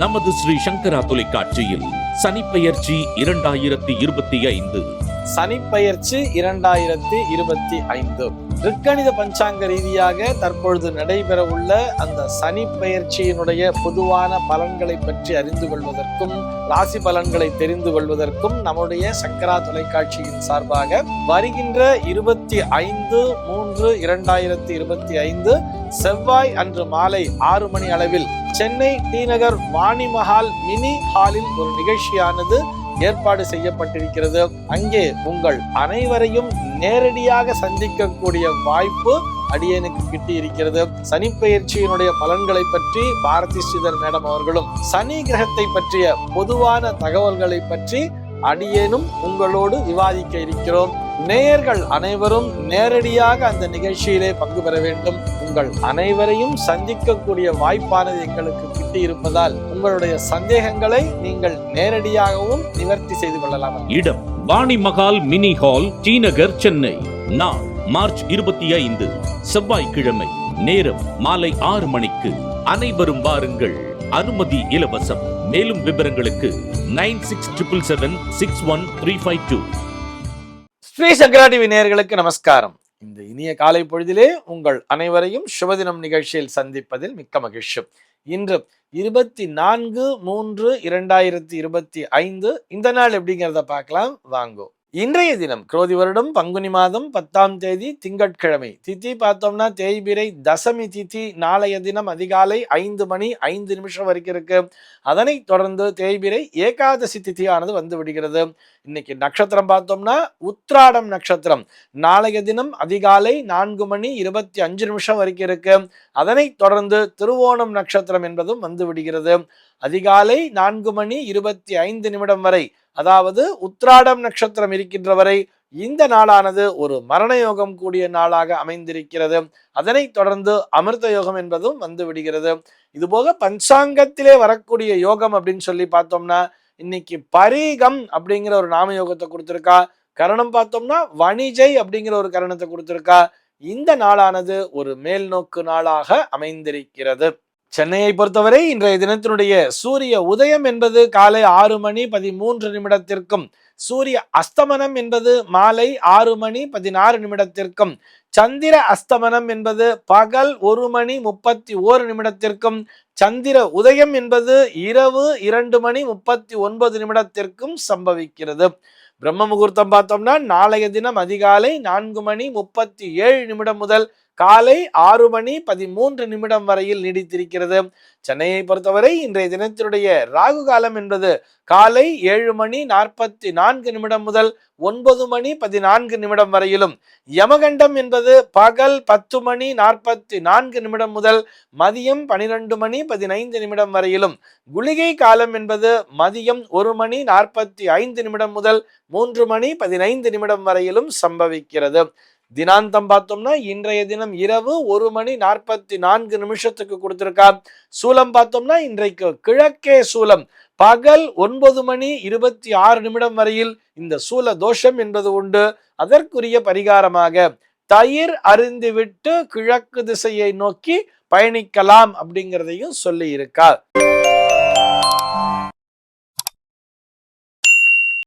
நமது ஸ்ரீ சங்கரா தொலைக்காட்சியில் சனிப்பெயர்ச்சி இரண்டாயிரத்தி இருபத்தி ஐந்து. சனிப்பெயர்ச்சி இரண்டாயிரத்தி இருபத்தி ஐந்து. ரிக்கணித பஞ்சாங்க ரீதியாக தற்பொழுது நடைபெற உள்ள அந்த சனி பெயர்ச்சியினுடைய பொதுவான பலன்களை பற்றி அறிந்து கொள்வதற்கும் ராசி பலன்களை தெரிந்து கொள்வதற்கும் நம்முடைய சங்கரா தொலைக்காட்சியின் சார்பாக வருகின்ற இருபத்தி ஐந்து மூன்று இரண்டாயிரத்தி இருபத்தி ஐந்து செவ்வாய் அன்று மாலை ஆறு மணி அளவில் சென்னை டி நகர் வாணிமஹால் மினி ஹாலில் ஒரு நிகழ்ச்சியானது ஏற்பாடு செய்யப்பட்டிருக்கிறது. அங்கே உங்கள் அனைவரையும் நேரடியாக சந்திக்கக்கூடிய வாய்ப்பு அடியனுக்கு கிட்டி இருக்கிறது சனி பெயர்ச்சியினுடைய பலன்களை பற்றி பாரதி ஸ்ரீதர் மேடம் அவர்களும் சனி கிரகத்தை பற்றிய பொதுவான தகவல்களை பற்றி அடியேனும் உங்களோடு விவாதிக்க இருக்கிறோம். நேயர்கள் அனைவரும் நேரடியாக அந்த நிகழ்ச்சியிலே பங்கு பெற வேண்டும். உங்கள் அனைவரையும் சந்திக்கக்கூடிய வாய்ப்பானது எங்களுக்கு கிட்டி இருப்பதால் உங்களுடைய சந்தேகங்களை நீங்கள் நேரடியாகவும் நிவர்த்தி செய்து கொள்ளலாம். இடம் Vani Mahal mini hall T Nagar Chennai. நாள் மார்ச் இருபத்தி ஐந்து செவ்வாய்க்கிழமை. நேரம் மாலை ஆறு மணிக்கு. அனைவரும் வாருங்கள். அனுமதி இலவசம். மேலும் விவரங்களுக்கு nine six triple seven six one three five two. Shri Shankara TV நேயர்களுக்கு நமஸ்காரம். இந்த இனிய காலை பொழுதிலே உங்கள் அனைவரையும் சுபதினம் நிகழ்ச்சியில் சந்திப்பதில் மிக்க மகிழ்ச்சி. இன்று இருபத்தி நான்கு மூன்று இரண்டாயிரத்தி இருபத்தி ஐந்து. இந்த நாள் எப்படிங்கிறத பார்க்கலாம். வாங்கோ. இன்றைய தினம் குரோதி வருடம் பங்குனி மாதம் பத்தாம் தேதி திங்கட்கிழமை. திதி பார்த்தோம்னா தேய்பிரை தசமி திதி நாளைய தினம் அதிகாலை ஐந்து மணி ஐந்து நிமிஷம் வரைக்கும் இருக்கு. அதனைத் தொடர்ந்து தேய்பிரை ஏகாதசி திதியானது வந்து விடுகிறது. இன்னைக்கு நட்சத்திரம் பார்த்தோம்னா உத்ராடம் நட்சத்திரம். நாளைய தினம் அதிகாலை நான்கு மணி இருபத்தி அஞ்சு நிமிஷம் வரைக்கும் இருக்கு. அதனைத் தொடர்ந்து திருவோணம் நட்சத்திரம் என்பதும் வந்து விடுகிறது. அதிகாலை நான்கு மணி இருபத்தி ஐந்து நிமிடம் வரை அதாவது உத்ராடம் நட்சத்திரம் இருக்கின்ற வரை இந்த நாளானது ஒரு மரண யோகம் கூடிய நாளாக அமைந்திருக்கிறது. அதனைத் தொடர்ந்து அமிர்த யோகம் என்பதும் வந்து விடுகிறது. இதுபோக பஞ்சாங்கத்திலே வரக்கூடிய யோகம் அப்படின்னு சொல்லி பார்த்தோம்னா இன்னைக்கு பரீகம் அப்படிங்கிற ஒரு நாம யோகத்தை கொடுத்துருக்கா. கரணம் பார்த்தோம்னா வணிஜை அப்படிங்கிற ஒரு கரணத்தை கொடுத்துருக்கா. இந்த நாளானது ஒரு மேல் நோக்கு நாளாக அமைந்திருக்கிறது. சென்னையை பொறுத்தவரை இன்றைய தினத்தினுடைய சூரிய உதயம் என்பது காலை ஆறு மணி பதிமூன்று நிமிடத்திற்கும் சூரிய அஸ்தமனம் என்பது மாலை ஆறு மணி பதினாறு நிமிடத்திற்கும் சந்திர அஸ்தமனம் என்பது பகல் ஒரு மணி முப்பத்தி ஓரு நிமிடத்திற்கும் சந்திர உதயம் என்பது இரவு இரண்டு மணி முப்பத்தி ஒன்பது நிமிடத்திற்கும் சம்பவிக்கிறது. பிரம்ம முகூர்த்தம் பார்த்தோம்னா நாளைய தினம் அதிகாலை நான்கு மணி முப்பத்தி ஏழு நிமிடம் முதல் காலை ஆறு மணி பதிமூன்று நிமிடம் வரையில் நீடித்திருக்கிறது. சென்னையை பொறுத்தவரை இன்றைய தினத்தினுடைய ராகு காலம் என்பது காலை ஏழு மணி நாற்பத்தி நான்கு நிமிடம் முதல் ஒன்பது மணி பதினான்கு நிமிடம் வரையிலும். யமகண்டம் என்பது பகல் பத்து மணி நாற்பத்தி நான்கு நிமிடம் முதல் மதியம் பனிரெண்டு மணி பதினைந்து நிமிடம் வரையிலும். குளிகை காலம் என்பது மதியம் ஒரு மணி நாற்பத்தி ஐந்து நிமிடம் முதல் மூன்று மணி பதினைந்து நிமிடம் வரையிலும் சம்பவிக்கிறது. தினாந்தம் பார்த்தோம்னா இன்றைய தினம் இரவு ஒரு மணி நாற்பத்தி நான்கு நிமிஷத்துக்கு கொடுத்திருக்கா சூலம் பார்த்தோம்னா இன்றைக்கு கிழக்கே சூலம். பகல் ஒன்பது மணி இருபத்தி ஆறு நிமிடம் வரையில் இந்த சூல தோஷம் என்பது உண்டு. அதற்குரிய பரிகாரமாக தயிர் அருந்திவிட்டு கிழக்கு திசையை நோக்கி பயணிக்கலாம் அப்படிங்கிறதையும் சொல்லி இருக்கார்